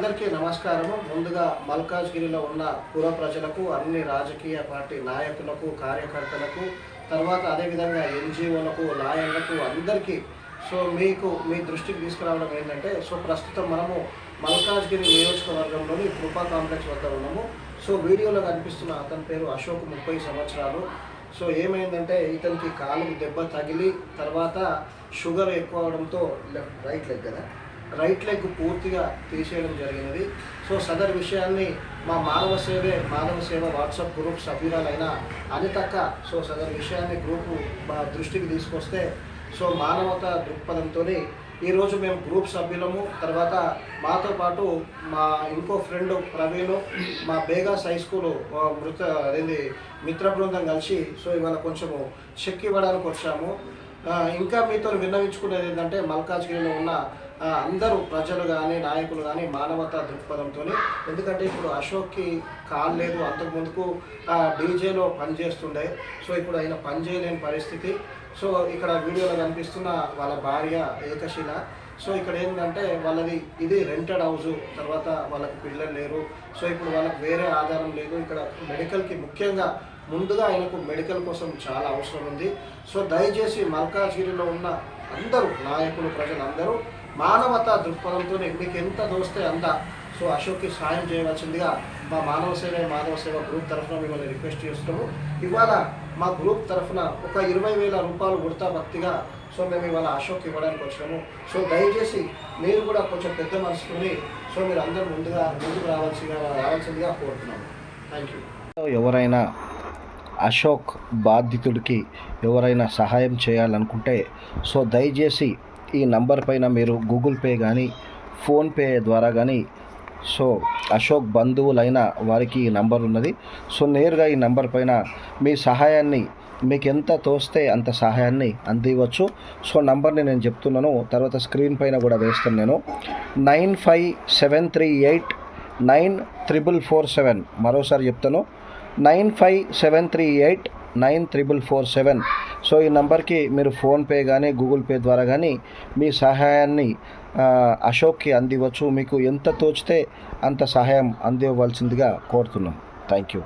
అందరికీ నమస్కారము. ముందుగా మల్కాజ్గిరిలో ఉన్న పుర ప్రజలకు అన్ని రాజకీయ పార్టీ నాయకులకు కార్యకర్తలకు తర్వాత అదేవిధంగా ఎన్జిఓలకు లాయర్లకు అందరికీ సో మీకు మీ దృష్టికి తీసుకురావడం ఏంటంటే సో ప్రస్తుతం మనము మల్కాజ్గిరి నియోజకవర్గంలోని కృపా కాంప్లెక్స్ వద్ద ఉన్నాము. సో వీడియోలో కనిపిస్తున్న అతని పేరు అశోక్ ముప్పై సంవత్సరాలు. సో ఏమైందంటే ఇతనికి కాలుకు దెబ్బ తగిలి తర్వాత షుగర్ ఎక్కువ అవడంతో లెఫ్ట్ రైట్ లెగ్ కదా? రైట్ లెగ్ పూర్తిగా తీసేయడం జరిగినది. సో సదర్ విషయాన్ని మా మానవ సేవే మానవ సేవ వాట్సాప్ గ్రూప్ సభ్యురాలైన అనితక్క సో సదర్ విషయాన్ని గ్రూపు మా దృష్టికి తీసుకొస్తే సో మానవత దృక్పథంతో ఈరోజు మేము గ్రూప్ సభ్యులము. తర్వాత మాతో పాటు మా ఇంకో ఫ్రెండ్ ప్రవీణ్ మా బేగాస్ హై స్కూల్ మృత అదేంది మిత్ర బృందం కలిసి సో ఇవాళ కొంచెము చెక్ ఇవ్వడానికి వచ్చాము. ఇంకా మీతో విన్నవించుకునేది ఏంటంటే మల్కాజ్గిరిలో ఉన్న అందరూ ప్రజలు కానీ నాయకులు కానీ మానవతా దృక్పథంతో ఎందుకంటే ఇప్పుడు అశోక్కి కాల్ లేదు. అంతకుముందుకు డీజేలో పనిచేస్తుండే సో ఇప్పుడు ఆయన పనిచేయలేని పరిస్థితి. సో ఇక్కడ వీడియోలో కనిపిస్తున్న వాళ్ళ భార్య ఏకశిల. సో ఇక్కడ ఏంటంటే వాళ్ళది ఇది రెంటెడ్ హౌస్ తర్వాత వాళ్ళకి పిల్లలు లేరు. సో ఇప్పుడు వాళ్ళకి వేరే ఆధారం లేదు. ఇక్కడ మెడికల్కి ముఖ్యంగా ముందుగా ఆయనకు మెడికల్ కోసం చాలా అవసరం ఉంది. సో దయచేసి మల్కాజ్గిరిలో ఉన్న అందరూ నాయకులు ప్రజలందరూ మానవతా దృక్పథంతో మీకు ఎంత దోస్తే అంత. సో అశోక్కి సాయం చేయవలసిందిగా మా మానవ సేవ మానవ సేవ గ్రూప్ తరఫున మిమ్మల్ని రిక్వెస్ట్ చేస్తున్నాము. ఇవాళ మా గ్రూప్ తరఫున ఒక ఇరవై వేల రూపాయలు ఉడతా భక్తిగా సో మేము ఇవాళ అశోక్ ఇవ్వడానికి వచ్చాము సో దయచేసి మీరు కూడా కొంచెం పెద్ద మనసుకుని సో మీరు అందరూ ముందుగా ముందుకు రావాల్సిందిగా రావాల్సిందిగా కోరుతున్నాము. థ్యాంక్ యూ ఎవరైనా అశోక్ బాధితుడికి ఎవరైనా సహాయం చేయాలనుకుంటే సో దయచేసి ఈ నంబర్ పైన మీరు గూగుల్ పే కానీ ఫోన్పే ద్వారా కానీ సో అశోక్ బంధువులైన వారికి ఈ నంబర్ ఉన్నది. సో నేరుగా ఈ నంబర్ పైన మీ సహాయాన్ని మీకు ఎంత తోస్తే అంత సహాయాన్ని అందివచ్చు. సో నంబర్ని నేను చెప్తున్నాను. తర్వాత స్క్రీన్ పైన కూడా వేస్తాను నేను. Nine five seven three eight nine triple four seven. మరోసారి చెప్తాను. Nine five seven three eight nine triple four seven. So ఈ నంబర్కి మీరు ఫోన్పే కానీ గూగుల్ పే ద్వారా కానీ మీ సహాయాన్ని అశోక్కి అందివచ్చు మీకు ఎంత తోచితే అంత సహాయం అందివ్వవలసిందిగా కోరుతున్నాం. Thank you.